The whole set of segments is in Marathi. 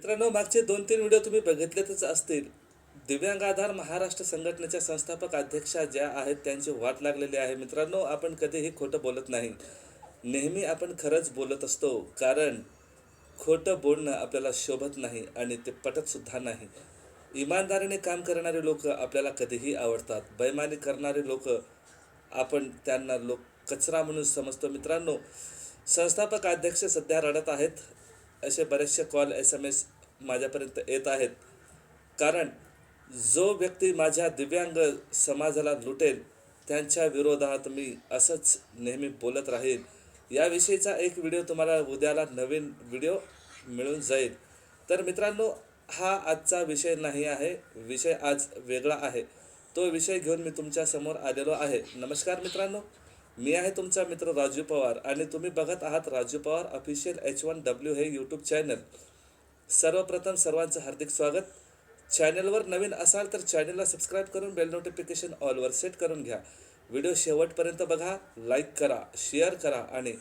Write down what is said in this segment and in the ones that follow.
मित्रांनो मागचे दोन तीन व्हिडिओ तुम्ही बघितलेच असतील. दिव्यांग आधार महाराष्ट्र संघटनेच्या संस्थापक अध्यक्षा ज्या आहेत त्यांची वाट लागलेली आहे. मित्रांनो आपण कधीही खोटं बोलत नाही. नेहमी आपण खरंच बोलत असतो कारण खोटं बोलणं आपल्याला शोभत नाही आणि ते पटतसुद्धा नाही. इमानदारीने काम करणारे लोक आपल्याला कधीही आवडतात. बैमानी करणारे लोक आपण त्यांना लोक कचरा म्हणून समजतो. मित्रांनो संस्थापक अध्यक्ष सध्या रडत आहेत. असे बरेचसे कॉल एस एम एस माझ्यापर्यंत येत आहेत. कारण जो व्यक्ती माझ्या दिव्यांग समाजाला लुटेल त्यांच्या विरोधात मी असंच नेहमी बोलत राहील. याविषयीचा एक व्हिडिओ तुम्हाला उद्याला नवीन व्हिडिओ मिळून जाईल. तर मित्रांनो हा आजचा विषय नाही आहे. विषय आज वेगळा आहे. तो विषय घेऊन मी तुमच्यासमोर आलेलो आहे. नमस्कार मित्रांनो. मी आहे तुमचा मित्र राजू पवार आणि तुम्ही बघत आहात Raju Pawar official H one W हे यूट्यूब चॅनल सर्वप्रथम सर्वांचं हार्दिक स्वागत. चॅनलवर नवीन असाल तर चॅनलला सबस्क्राईब करून बेल नोटिफिकेशन ऑलवर सेट करून घ्या. व्हिडिओ शेवटपर्यंत बघा लाईक करा शेअर करा आणि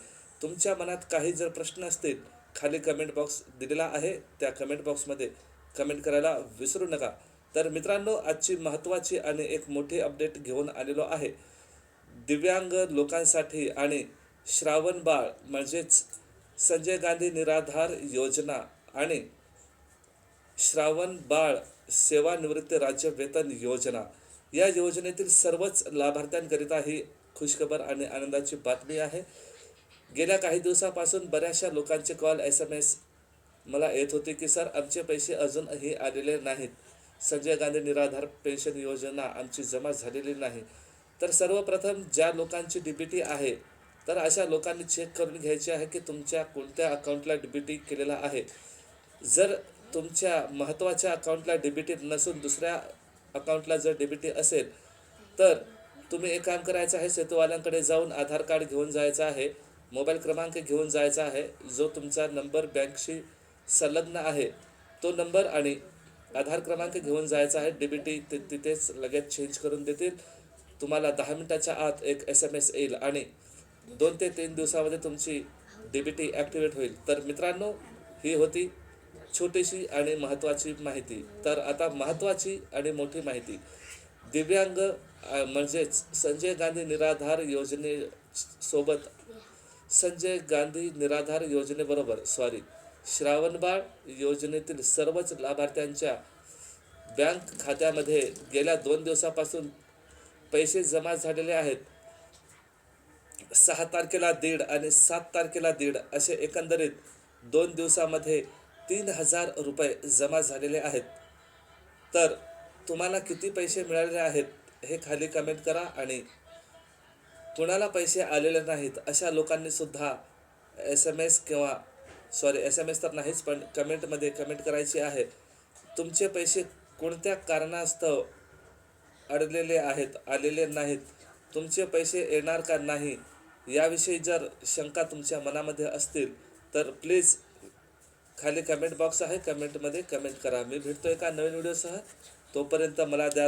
तुमच्या मनात काही जर प्रश्न असतील खाली कमेंट बॉक्स दिलेला आहे. त्या कमेंट बॉक्समध्ये कमेंट करायला विसरू नका. तर मित्रांनो आजची महत्त्वाची आणि एक मोठी अपडेट घेऊन आलेलो आहे. दिव्यांग लोकांसाठी आणि श्रावण बाळ म्हणजेच संजय गांधी निराधार योजना आणि श्रावण बाळ सेवानिवृत्ती राज्य वेतन योजना. या योजनेतील सर्वच लाभार्थ्यांकरिता ही खुशखबर आणि आनंदाची बातमी आहे. गेल्या काही दिवसापासून बऱ्याचशा लोकांचे कॉल एस एम एस मला येत होते की सर आमचे पैसे अजूनही आलेले नाहीत. संजय गांधी निराधार पेन्शन योजना आमची जमा झालेली नाही. तर सर्वप्रथम ज्या लोकांची डी बी टी आहे तर अशा लोकांनी चेक करून घ्यायचे आहे की तुमच्या कोणत्या अकाउंटला डी बी टी केलेला आहे. जर तुमच्या महत्त्वाच्या अकाउंटला डीबीटी नसून दुसऱ्या अकाउंटला जर डीबीटी असेल तर तुम्ही एक काम करायचं आहे सेतूवाल्यांकडे जाऊन आधार कार्ड घेऊन जायचं आहे मोबाईल क्रमांक घेऊन जायचा आहे जो तुमचा नंबर बँकशी संलग्न आहे तो नंबर आणि आधार क्रमांक घेऊन जायचा आहे डी बी टी ते तिथेच लगेच चेंज करून देतील. तुम्हाला दहा मिनिटाच्या आत एक एस एम एस येईल आणि दोन ते तीन दिवसामध्ये तुमची डी बी टी ॲक्टिवेट होईल. तर मित्रांनो ही होती छोटीशी आणि महत्त्वाची माहिती. तर आता महत्त्वाची आणि मोठी माहिती. दिव्यांग म्हणजेच संजय गांधी निराधार योजनेसोबत संजय गांधी निराधार योजनेबरोबर सॉरी श्रावणबाळ योजनेतील सर्वच लाभार्थ्यांच्या बँक खात्यामध्ये गेल्या दोन दिवसापासून पैसे जमा झालेले आहेत. सहा तारखेला दीड आणि सात तारखेला दीड असे एकंदरीत दोन दिवसामध्ये तीन हजार रुपये जमा झालेले आहेत. तर तुम्हाला किती पैसे मिळालेले आहेत हे खाली कमेंट करा आणि कुणाला पैसे आलेले नाहीत अशा लोकांनी सुद्धा एस एम एस किंवा सॉरी एस एम एस तर नाहीच पण कमेंटमध्ये कमेंट करायची आहे. तुमचे पैसे कोणत्या कारणास्तव अडलेले आहेत आलेले नाहीत. तुमचे पैसे येणार का नाही? याविषयी जर शंका तुमच्या मनामध्ये असतील तर प्लीज खाली कमेंट बॉक्स आहे. कमेंटमध्ये कमेंट करा. मी भेटतो एका नवीन व्हिडिओसह तोपर्यंत मला द्या